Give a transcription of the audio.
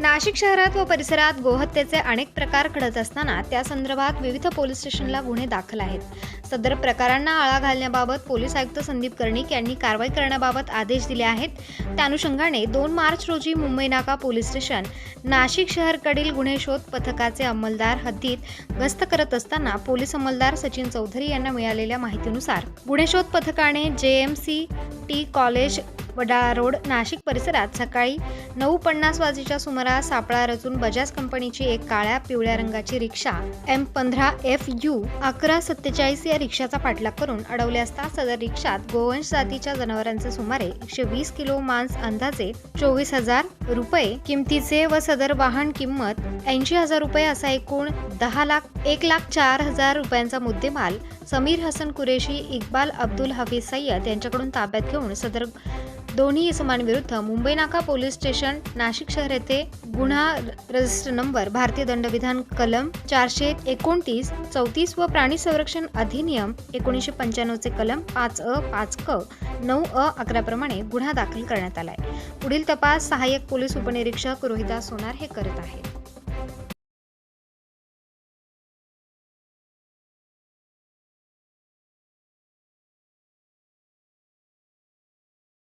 नाशिक शहरात व परिसरात गोहत्येचे अनेक प्रकार घडत असताना त्या संदर्भात विविध पोलीस स्टेशनला गुन्हे दाखल आहेत. सदर प्रकारांना आळा घालण्याबाबत पोलीस आयुक्त संदीप कर्णिक यांनी कारवाई करण्याबाबत आदेश दिले आहेत. त्या अनुषंगाने दोन मार्च रोजी मुंबई नाका पोलीस स्टेशन नाशिक शहरकडील गुन्हे शोध पथकाचे अंमलदार हद्दीत गस्त करत असताना पोलीस अंमलदार सचिन चौधरी यांना मिळालेल्या माहितीनुसार गुन्हे शोध पथकाने जे M C T college Wadala road Nashik परिसरात सकाळी नऊ पन्नास वाजेच्या सुमारास सापळा रचून बजाज कंपनीची एक काळ्या पिवळ्या रंगाची रिक्षा एम पंधरा एफ यू अकरा सत्तेचाळीस या रिक्षाचा पाठलाग करून अडवले असता सदर रिक्षात गोवंश जातीच्या जनावरांचे सुमारे एकशे वीस किलो मांस अंदाजे चोवीस हजार रुपये किमतीचे व सदर वाहन किंमत ऐंशी हजार रुपये असा एकूण दहा लाख एक लाख चार हजार रुपयांचा मुद्देमाल समीर हसन कुरेशी इक्बाल अब्दुल हफीज सय्यद यांच्याकडून ताब्यात घेऊन सदर दोन्ही इसमांविरुद्ध मुंबई नाका पोलीस स्टेशन नाशिक शहर येथे गुन्हा रजिस्टर नंबर भारतीय दंडविधान कलम चारशे एकोणतीस चौतीस व प्राणी संरक्षण अधिनियम एकोणीसशे पंच्याण्णवचे कलम पाच अ पाच क नऊ अ अकराप्रमाणे गुन्हा दाखल करण्यात आलाय. पुढील तपास सहाय्यक पोलीस उपनिरीक्षक रोहिदास सोनार हे करत आहेत.